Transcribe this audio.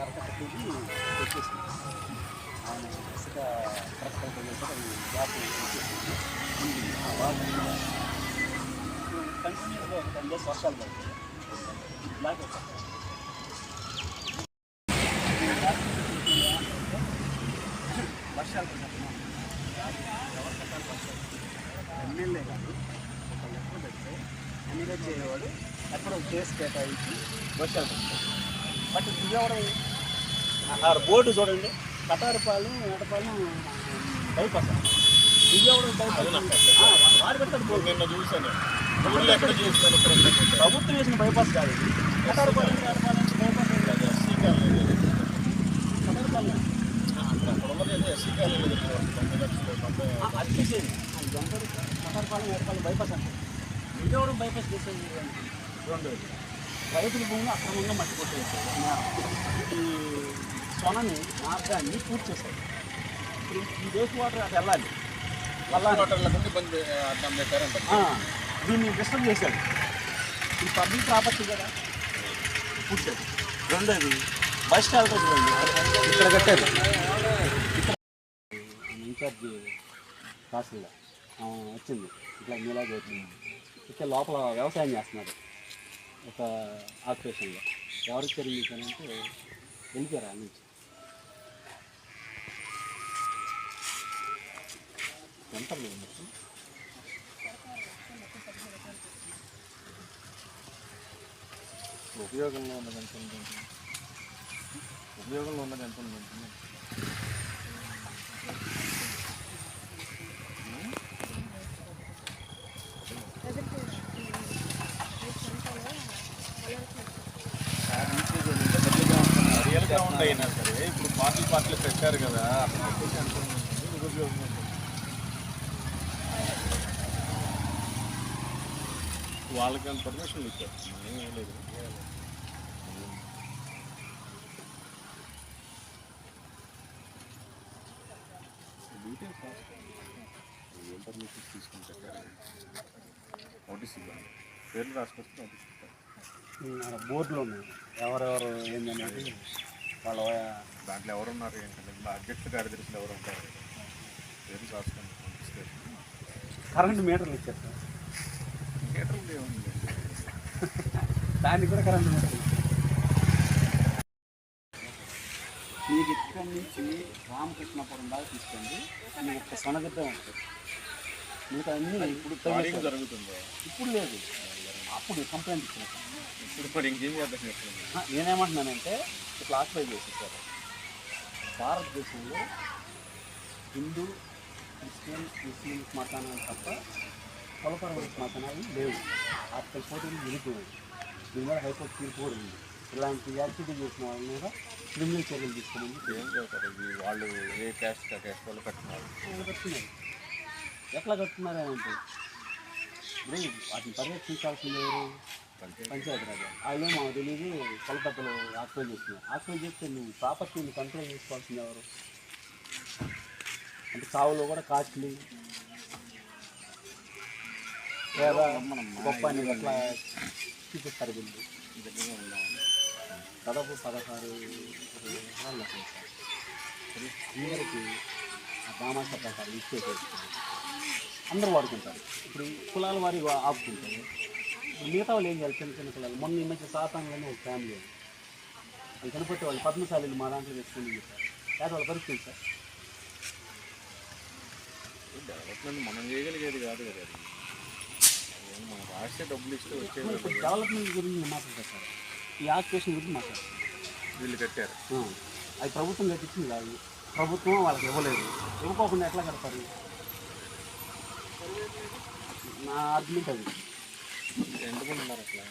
కరకట్టేసి వచ్చేసింది ఆయన ఇసుక కరకట్ట అది గ్యాప్ వచ్చేసింది కంటిన్యూస్గా ఒక టెన్ డేస్ వర్షాలు పడుతుంది బ్లాక్ వచ్చేస్తాయి వర్షాలు పడుతున్నాం ఎవరు కట్టాలి వర్షాలు ఎమ్మెల్యే కాదు ఒక లెక్క పెడితే ఎమ్మెల్యే చేయవాడు అక్కడ కేసు కేటాయించి వర్షాలు పడుతుంది బట్ ఇది ఎవరు ఆ బోర్డు చూడండి. కటారపాలెం ఏటపాలెం బైపాస్. నిన్న చూశాను. ఊళ్ళో ఎక్కడ ప్రభుత్వం వేసిన బైపాస్ కాదు. కటారపాలెం ఏటపాలెం బైపాస్. ఏం కాదు. SC colony Katarapalem. అక్కడ ఉన్నది ఏదో ఎస్సీ కాలనీ తొంభై లక్షలు తొంభై ఆ, అది తీసేది అది జంపర్ కటారపాలెం ఏటపాలెం బైపాస్ అంటే విజయవాడ బైపాస్ చేసేది రెండోది రైతుల భూమిలో అక్రమంగా మట్టి కొట్టేసారు ఈ సొనని మార్గాన్ని పూర్తి చేశారు ఇప్పుడు ఈ వేస్ట్ వాటర్ అటు వెళ్ళాలి. దీన్ని డిస్టర్బ్ చేశాడు ఇది పబ్లిక్ ప్రాపర్టీ కదా పుట్టాడు రెండోది బస్ స్టాండ్ ఇక్కడ కట్టారు. ఇన్ఛార్జి తహసీల్దార్. వచ్చింది. ఇట్లా మీలాగే వచ్చింది ఇక్కడ లోపల వ్యవసాయం చేస్తున్నాడు. ఒక ఆక్యుపేషన్లో ఎవరికి తెలియదంటే వెళ్ళిపోయారు ఆ నుంచి. ఎంత మొత్తం ఉపయోగంలో ఉన్నది ఎంత ఉంది ఉపయోగంలో ఉన్నది ఎంత ఉంది రియల్గా ఉండయినా సరే. ఇప్పుడు పార్టీ పార్టీలు పెట్టారు కదా. అక్కడ పెట్టేసి ఎంత ఉంటుంది నిరుపయోగం ఉంటుంది. వాళ్ళకి పర్మిషన్ ఇచ్చారు? లేదు. డీటెయిల్స్ రాసుకోండి ఏం పర్మిషన్ తీసుకుంటారు? నోటీస్ ఇవ్వండి. పేర్లు రాసుకొస్తే నోటీస్ ఇస్తారు. ఆ బోర్డులో ఉన్నాయి ఎవరెవరు ఏందనేది వాళ్ళ దాంట్లో ఎవరున్నారు ఏంటంటే ఇలా అధ్యక్ష కార్యదర్శులు ఎవరు ఉంటారు? పేర్లు పంపిస్తే కరెంట్ మీటర్లు ఇచ్చారు దానికి కూడా కరెంట్ మీకు ఇక్కడి నుంచి రామకృష్ణపురం దాకా తీసుకోండి మీకు ఒక్క సొనగడ్డ ఉంటుంది. మీకు అన్ని ఇప్పుడు జరుగుతుందో? ఇప్పుడు లేదు. అప్పుడు కంప్లైంట్ ఇచ్చారు. ఇప్పుడు ఇంకేం చేద్దాం నేనేమంటున్నానంటే ఇట్లా ఆక్యుపై చేసేసారు. భారతదేశంలో హిందూ క్రిస్టియన్ ముస్లిం మతానాలు తప్ప కులపరమైన మతానాలు లేవు ఆర్టికల్ ఫోర్టీన్ విడిపోయింది దీని మీద హైకోర్టు తీర్పు కూడా ఉంది. ఇలాంటి యాక్టివిటీ చేసిన వాళ్ళ మీద క్రిమినల్ చర్యలు తీసుకోమని ఏం చేస్తారు? ఇది వాళ్ళు ఏ క్యాస్ట్ ఆ క్యాస్ట్ వాళ్ళు కట్టున్నారు కట్టున్నారు ఎట్లా కట్టున్నారు అని అంటే వాటిని పర్యవేక్షించాల్సింది ఎవరు? పంచాయతీ. రాజు. వాళ్ళే మాకు తెలియదు కొలతప్పలు ఆక్యుపై చేస్తున్నారు. ఆక్యుపై చేస్తే నువ్వు ప్రాపర్టీని కంట్రోల్ చేసుకోవాల్సింది ఎవరు? అంటే సావులో కూడా కాస్ట్లీ. లేదా గొప్ప అనేది చూపిస్తారు వీళ్ళు. దగ్గరగా ఉన్నాం. దాదాపు పదహారు ఎకరాలు. అందరికీ ఆ దామాషా ప్రకారం ఇచ్చేసేది అందరూ వాడుకుంటారు. ఇప్పుడు కులాల వారి ఆపుకుంటారు. మిగతా వాళ్ళు ఏం చేయాలి? చిన్న చిన్న కులాలు. మొన్న ఈ మధ్య సాతాంలోనే ఒక ఫ్యామిలీ. వాళ్ళు చనిపోతే వాళ్ళు పద్మశాలీలు మా దాంట్లో తెచ్చుకుని చెప్పారు లేదా వాళ్ళ పరిస్థితి సార్? డెవలప్మెంట్ మనం చేయగలిగేది కాదు కదా అది ఏం మన రాష్ట్ర డబ్బులు ఇస్తే వచ్చే ఇప్పుడు డెవలప్మెంట్ గురించి మాట్లాడతారు ఈ ఆక్యుపేషన్ గురించి మాట్లాడతారు వీళ్ళు కట్టారు అది ప్రభుత్వం కట్టించింది కాదు ప్రభుత్వం వాళ్ళకి ఇవ్వలేదు ఇవ్వకోకుండా ఎట్లా కడతారు నా ఆర్గ్యుమెంట్ అది. ఎంతమంది ఉన్నారు అట్లా?